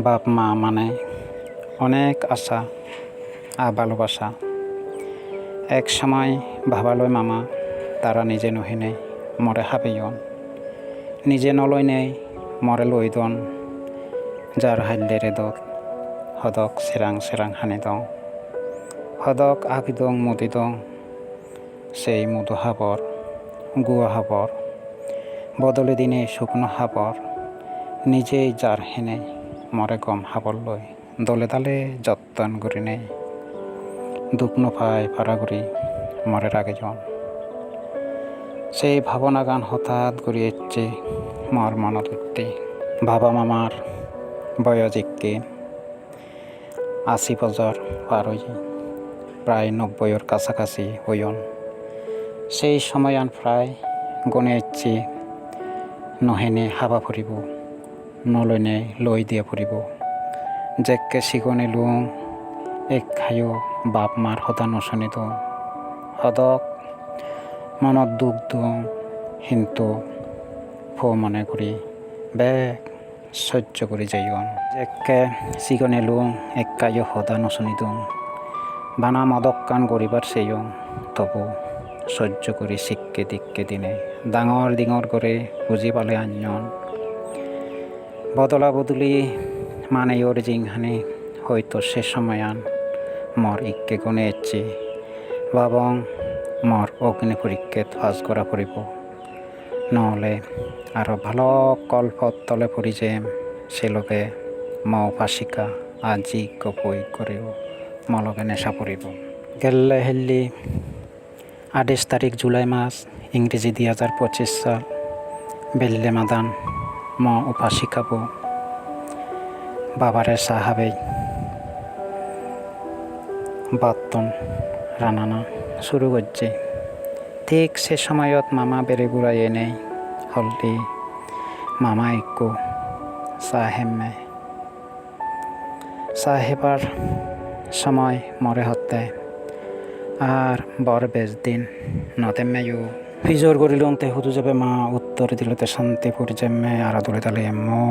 বাপ, মা মানে অনেক আশা আর ভালোবাসা। এক সময় ভাবালয় মামা, তারা নিজে নহিনে মরে হাবিয়ন নিজে নলয় নেই, মরে লই দন। যার হাল্লেরে দত হদক সেরাং সেরাং হানি দং। হদক আগি দং, মুদি দং, সেই মুদু হাবর, গুয়া হাবর। বদলে দিনে শুকনো হাবর, নিজেই যার হেনে মরে গম লই দলে দালে যত্ন নেই। দুখ ফাড়াগুড়ি মরে রাগে জন। সেই ভাবনা গান হঠাৎ গড়িয়েছে মর মনত উঠতে বাবা মামার বয়জিককে আশি বছর পার হয়ে প্রায় নব্বইয়ের কাছাকাছি হইয়ন সেই সময়য়ান প্রায় গনে ইচ্ছে নহেনে হাবা ফুরিব নলনে লৈ দিয়া ফুরিব জেককে সিগনে লুং এক খায়ো বাপ মার হতা নশনিত হদক মনত দুখ দুং কিন্তু ফো মনে করি বেগ সহ্য করি যাইন একে সিগনে লুং এক কায়ো হতা নশনিত বানা মদক কান করিবার সেইয়ং তবু সহ্য করি শিখকে দিককে দিনে। ডাঙৰ ডিঙৰ করে বুজি পালে আঞ্জন বদলা বদলি মানে ওর জিংহানি হয়তো সে সময়য়ান মর ইককে গুণে এচ্ছি বাবং মর অগ্নি পরীক্ষাত পাছ করা পড়িব। নহ'লে আৰু ভালো কল্পত তলে পৰি যেম সেলোকে মৌ ফাঁসিকা আজি কপই করিও মলকে নেশা পড়িব। গেলে হেল্লি আঠাইছ তাৰিখ জুলাই মাস, ইংরেজি দুই হাজার পঁচিশ সাল, বেল্লে মাদান। উপা শিখাব বাবারে সাহাবে বাতন রানানা শুরু করছে। ঠিক সে সময়ত মামা বেড়ে ঘুরাই এনে হলদি। মামা একো চাহেমে চাহেবার সময় মরে হতে। আর বর বেশ দিন নতেমেয়ু ফিজোর অন্তে হুদু যাবে মা উত্তর দিলতে শান্তি আরা দলে তালে এমো